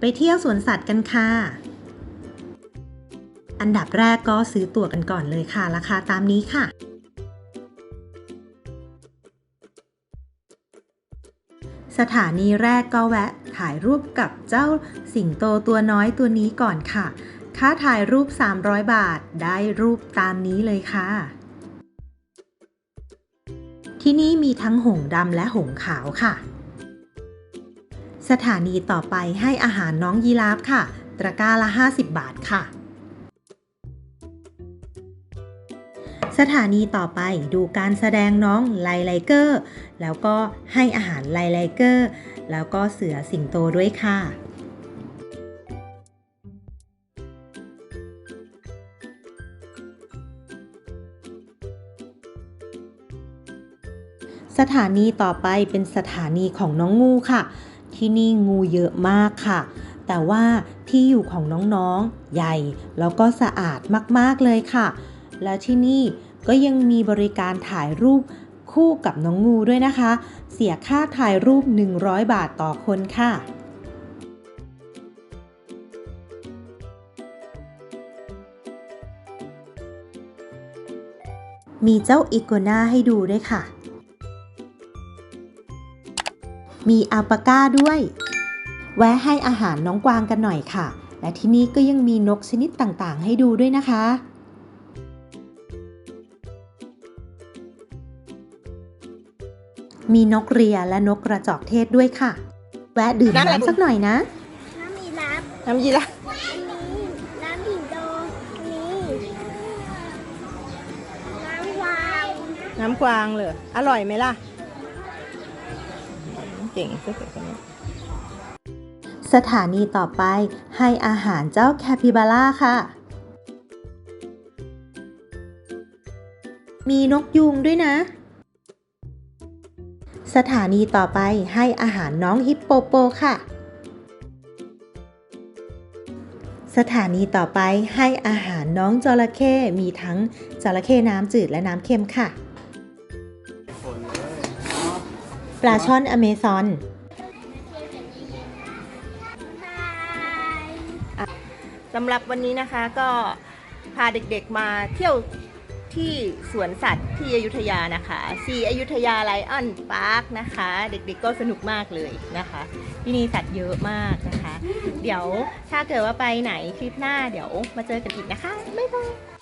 ไปเที่ยวสวนสัตว์กันค่ะ อันดับแรกก็ซื้อตั๋วกันก่อนเลยค่ะ ราคาตามนี้ค่ะ สถานีแรกก็แวะถ่ายรูปกับเจ้าสิงโตตัวน้อยตัวนี้ก่อนค่ะ ค่าถ่ายรูป 300 บาท ได้รูปตามนี้เลยค่ะที่นี่มีทั้งหงดำและหงขาวค่ะ สถานีต่อไปให้อาหารน้องยีราฟค่ะ ตะกร้าละ 50 บาทค่ะ สถานีต่อไปดูการแสดงน้องไลไลเกอร์ แล้วก็ให้อาหารไลไลเกอร์ แล้วก็เสือสิงโตด้วยค่ะสถานีต่อไปเป็นสถานีของน้องงูค่ะ ที่นี่งูเยอะมากค่ะ แต่ว่าที่อยู่ของน้องๆ ใหญ่แล้วก็สะอาดมากๆเลยค่ะ และที่นี่ก็ยังมีบริการถ่ายรูปคู่กับน้องงูด้วยนะคะ เสียค่าถ่ายรูป 100 บาทต่อคนค่ะมีเจ้าอีกัวน่าให้ดูด้วยค่ะ มีอัลปาก้าด้วย แวะให้อาหารน้องกวางกันหน่อยค่ะ และที่นี่ก็ยังมีนกชนิดต่างๆ ให้ดูด้วยนะคะ มีนกเรียและนกกระจอกเทศด้วยค่ะ แวะดื่มน้ำอะไรน้ำสักหน่อยนะ น้ำมีรับน้ำยีราฟอันนี้น้ำผิงโตอันนี้น้ำวาวน้ำกวางเลยอร่อยไหมล่ะ เก่งสุดเลยคนนี้สถานีต่อไปให้อาหารเจ้าแคปิบาร่าค่ะ มีนกยุงด้วยนะ สถานีต่อไปให้อาหารน้องฮิปโปโปค่ะ สถานีต่อไปให้อาหารน้องจระเข้มีทั้งจระเข้น้ำจืดและน้ำเค็มค่ะ ปลาช่อนอเมซอน สำหรับวันนี้นะคะก็พาเด็กๆมาเที่ยวที่สวนสัตว์ที่อยุธยานะคะซีอยุธยาไลออนพาร์คนะคะ เด็กๆก็สนุกมากเลยนะคะ ที่นี่สัตว์เยอะมากนะคะ เดี๋ยวถ้าเกิดว่าไปไหนคลิปหน้าเดี๋ยวมาเจอกันอีกนะคะ บ๊ายบาย